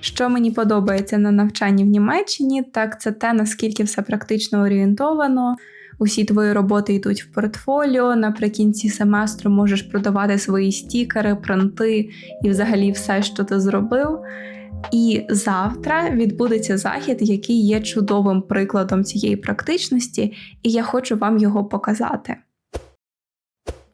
Що мені подобається на навчанні в Німеччині, так це те, наскільки все практично орієнтовано. Усі твої роботи йдуть в портфоліо. Наприкінці семестру можеш продавати свої стікери, пронти і взагалі все, що ти зробив. І завтра відбудеться захід, який є чудовим прикладом цієї практичності, і я хочу вам його показати.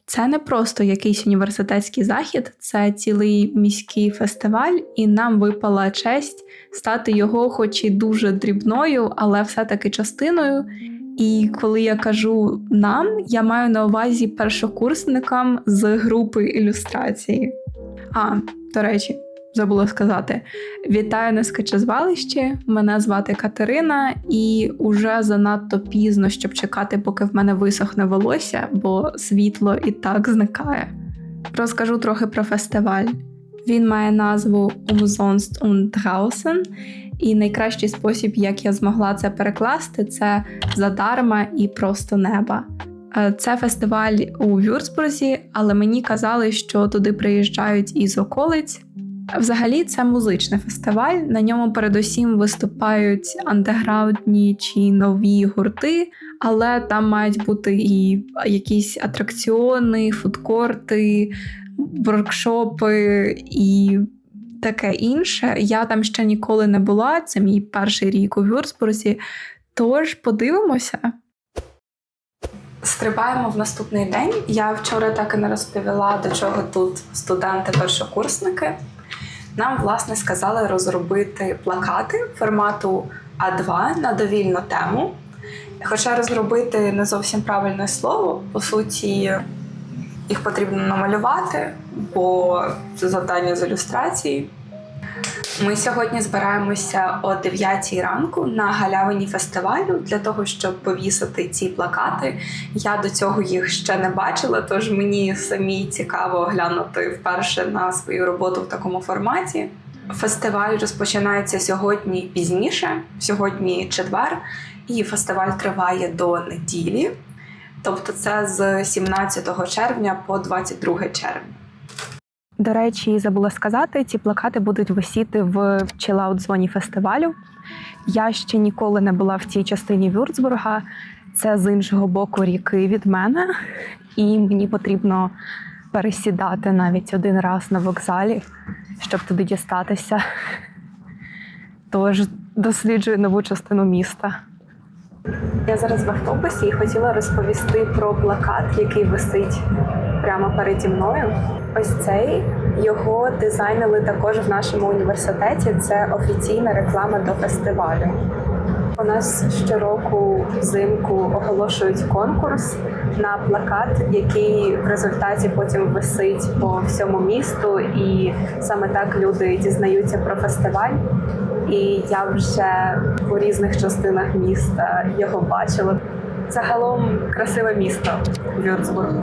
Це не просто якийсь університетський захід, це цілий міський фестиваль, і нам випала честь стати його, хоч і дуже дрібною, але все-таки частиною. І коли я кажу нам, я маю на увазі першокурсникам з групи ілюстрації. А, до речі, забула сказати: вітаю на скачезвалищі. Мене звати Катерина, і уже занадто пізно, щоб чекати, поки в мене висохне волосся, бо світло і так зникає. Розкажу трохи про фестиваль. Він має назву Umsonst und Draußen, і найкращий спосіб, як я змогла це перекласти, це задарма і просто неба. Е, Це фестиваль у Вюрцбурзі, але мені казали, що туди приїжджають із околиць. Взагалі, це музичний фестиваль. На ньому передусім виступають андеграундні чи нові гурти, але там мають бути і якісь атракціони, фудкорти, воркшопи і таке інше. Я там ще ніколи не була. Це мій перший рік у Вюрцбурзі. Тож подивимося. Стрибаємо в наступний день. Я вчора так і не розповіла, до чого тут студенти-першокурсники. Нам, власне, сказали розробити плакати формату А2 на довільну тему. Хоча розробити не зовсім правильне слово, по суті, їх потрібно намалювати, бо це завдання з ілюстрації. Ми сьогодні збираємося о 9 ранку на галявині фестивалю для того, щоб повісити ці плакати. Я до цього їх ще не бачила, тож мені самі цікаво оглянути вперше на свою роботу в такому форматі. Фестиваль розпочинається сьогодні пізніше, сьогодні четвер, і фестиваль триває до неділі. Тобто це з 17 червня по 22 червня. До речі, забула сказати, ці плакати будуть висіти в чилаут зоні фестивалю. Я ще ніколи не була в цій частині Вюрцбурга. Це з іншого боку ріки від мене, і мені потрібно пересідати навіть один раз на вокзалі, щоб туди дістатися. Тож досліджую нову частину міста. Я зараз в автобусі і хотіла розповісти про плакат, який висить прямо переді мною. Ось цей його дизайнили також в нашому університеті. Це офіційна реклама до фестивалю. У нас щороку взимку оголошують конкурс на плакат, який в результаті потім висить по всьому місту, і саме так люди дізнаються про фестиваль. І я вже у різних частинах міста його бачила. Загалом красиве місто Вюрцбург.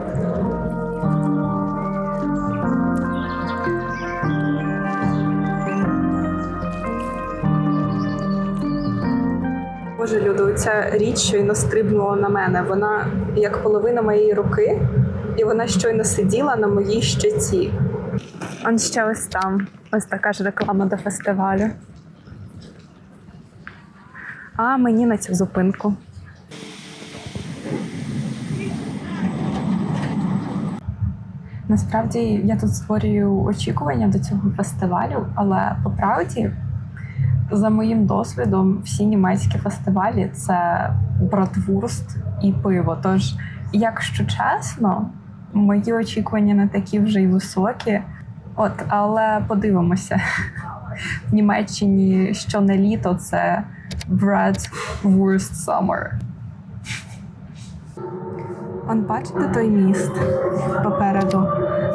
Боже, люди, ця річ щойно стрибнула на мене. Вона як половина моєї руки, і вона щойно сиділа на моїй щиці. Он ще ось там. Ось така ж реклама до фестивалю. А мені на цю зупинку. Насправді я тут створюю очікування до цього фестивалю, але по правді, за моїм досвідом, всі німецькі фестивалі це братвурст і пиво. Тож, якщо чесно, мої очікування не такі вже й високі. От, але подивимося. В Німеччині що не літо, це Bread Wurst Summer. Он бачите той міст попереду?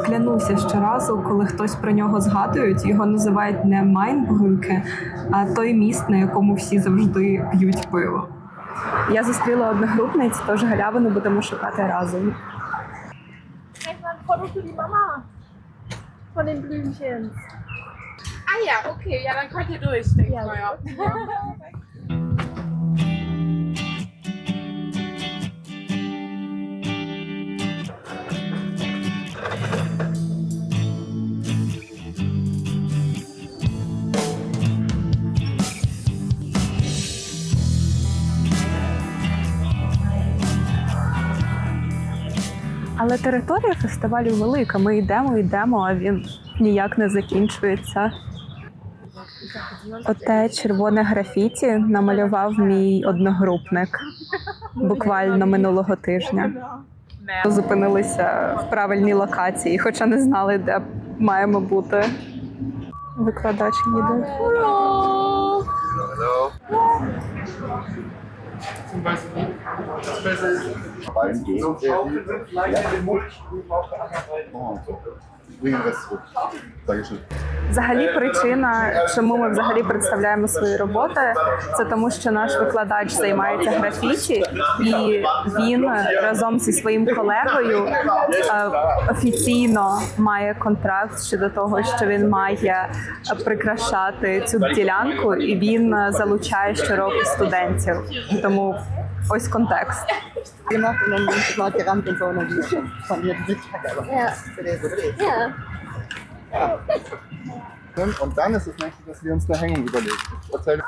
Клянуся щоразу, коли хтось про нього згадують, його називають не Майнбрюке, а той міст, на якому всі завжди п'ють пиво. Я зустріла одногрупниць, тож галявину будемо шукати разом. Mama von den Blümchen. Ah ja, okay, ja, dann könnt ihr durch, denke ich mal. Ja. Але територія фестивалю велика. Ми йдемо, йдемо, а він ніяк не закінчується. Оте червоне графіті намалював мій одногрупник буквально минулого тижня. Зупинилися в правильній локації, хоча не знали, де маємо бути. Викладач їде. zum Beispiel das Beste so Schaufeln sind vielleicht ja. in den Mund, auf der anderen Seite. Oh, ich bringe den Rest zurück. Dankeschön. Взагалі, причина, чому ми взагалі представляємо свої роботи, це тому, що наш викладач займається графіті, і він разом зі своїм колегою е, офіційно має контракт щодо того, що він має прикрашати цю ділянку, і він залучає щороку студентів. Тому ось контекст. gemacht Ja. Und dann ist das nächste, dass wir uns eine Hängung überlegen. Erzähl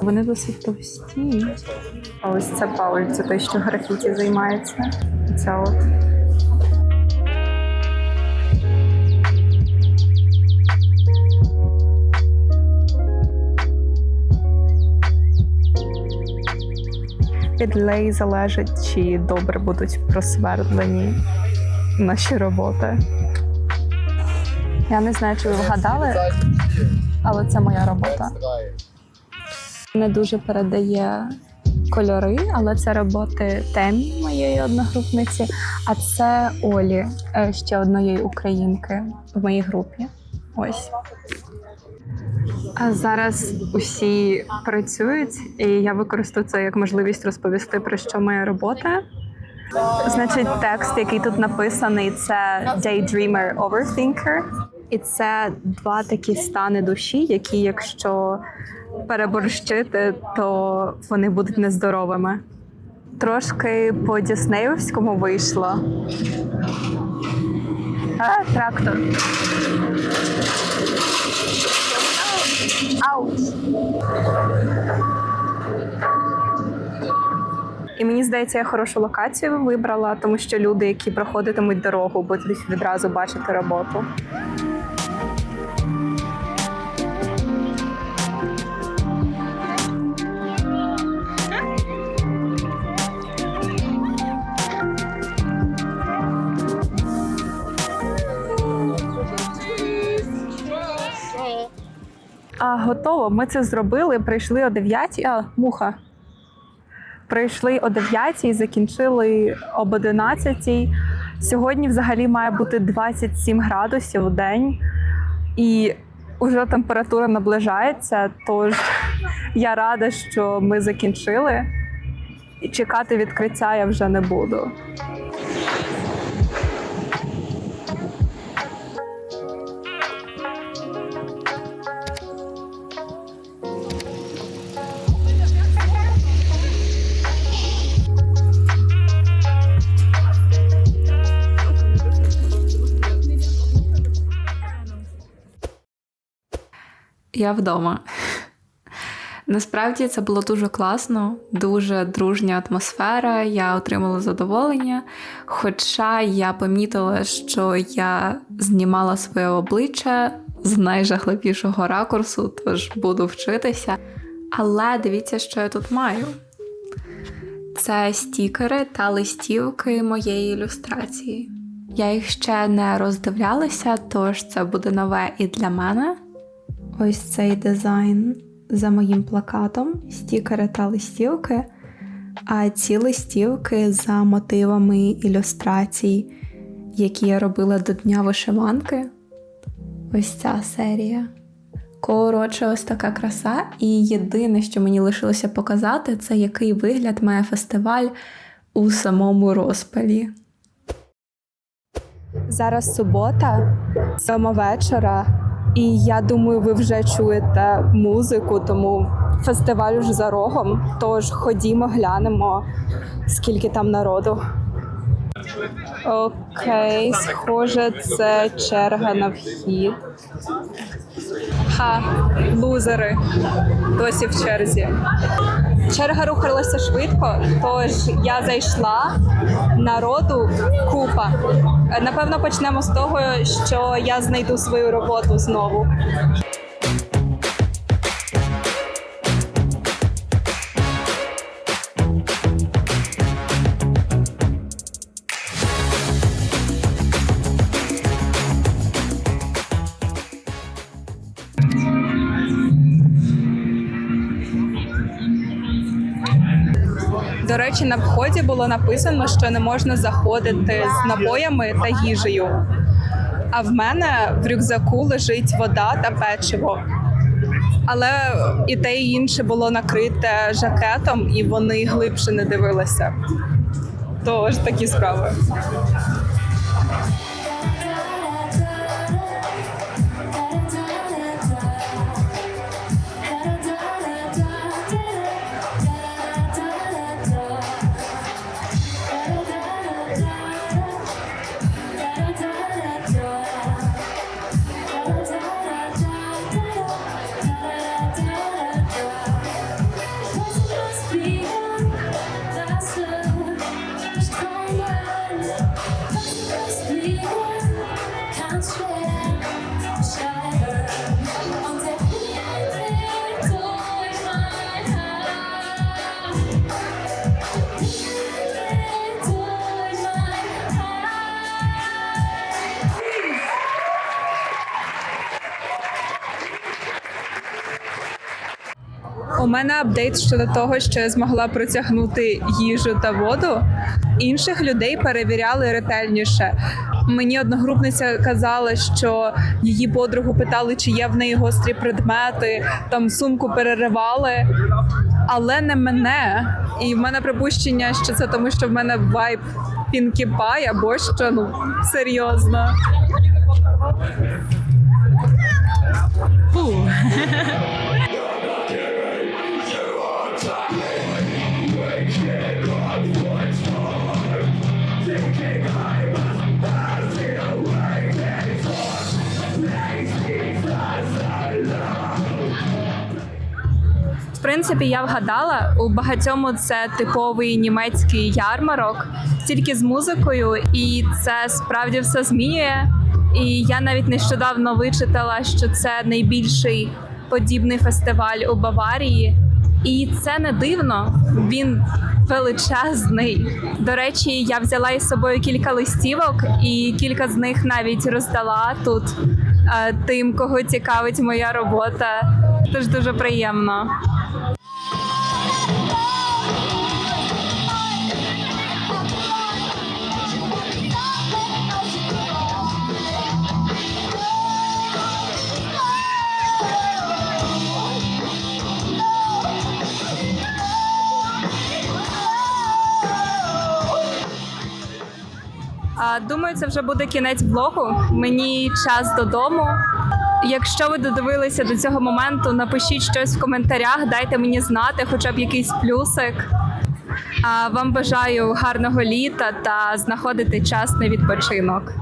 Вони досить товсті. А ось це Пауль, це той, що графіті займається. Ця от. Від Лей залежить, чи добре будуть просвердлені наші роботи. Я не знаю, чи ви вгадали, але це моя робота не дуже передає кольори, але це роботи темі моєї одногрупниці. А це Олі, е, ще одної українки в моїй групі. Ось. А зараз усі працюють, і я використаю це як можливість розповісти про що моя робота. Значить, текст, який тут написаний, це Daydreamer Overthinker. І це два такі стани душі, які, якщо переборщити, то вони будуть нездоровими. Трошки по Діснеївському вийшло. А, трактор. Здається, я хорошу локацію вибрала, тому що люди, які проходитимуть дорогу, будуть відразу бачити роботу. А готово. Ми це зробили. Прийшли о 9. А, муха. Прийшли о 9 і закінчили об 11. Сьогодні взагалі має бути 27 градусів у день. І вже температура наближається. Тож я рада, що ми закінчили. І чекати відкриття я вже не буду. Я вдома. Насправді це було дуже класно, дуже дружня атмосфера. Я отримала задоволення. Хоча я помітила, що я знімала своє обличчя з найжахливішого ракурсу, тож буду вчитися. Але дивіться, що я тут маю. Це стікери та листівки моєї ілюстрації. Я їх ще не роздивлялася, тож це буде нове і для мене. Ось цей дизайн за моїм плакатом, стікери та листівки. А ці листівки за мотивами ілюстрацій, які я робила до Дня вишиванки. Ось ця серія. Коротше, ось така краса. І єдине, що мені лишилося показати, це який вигляд має фестиваль у самому розпалі. Зараз субота, сьома вечора, і я думаю, ви вже чуєте музику, тому фестиваль вже за рогом. Тож ходімо, глянемо, скільки там народу. Окей, схоже, це черга на вхід. Ха, лузери. Досі в черзі. Черга рухалася швидко, тож я зайшла. Народу купа. Напевно, почнемо з того, що я знайду свою роботу знову. До речі, на вході було написано, що не можна заходити з напоями та їжею. А в мене в рюкзаку лежить вода та печиво. Але і те, і інше було накрите жакетом, і вони глибше не дивилися. Тож такі справи. У мене апдейт щодо того, що я змогла протягнути їжу та воду. Інших людей перевіряли ретельніше. Мені одногрупниця казала, що її подругу питали, чи є в неї гострі предмети, там сумку переривали, але не мене. І в мене припущення, що це тому, що в мене вайб Пінкі Пай, або що ну серйозно. Фу. Принципі, я вгадала у багатьому це типовий німецький ярмарок, тільки з музикою, і це справді все змінює. І я навіть нещодавно вичитала, що це найбільший подібний фестиваль у Баварії. І це не дивно. Він величезний. До речі, я взяла із собою кілька листівок, і кілька з них навіть роздала тут е, тим, кого цікавить моя робота. Тож дуже приємно. Думаю, це вже буде кінець блогу. Мені час додому. Якщо ви додивилися до цього моменту, напишіть щось в коментарях, дайте мені знати, хоча б якийсь плюсик. Вам бажаю гарного літа та знаходити час на відпочинок.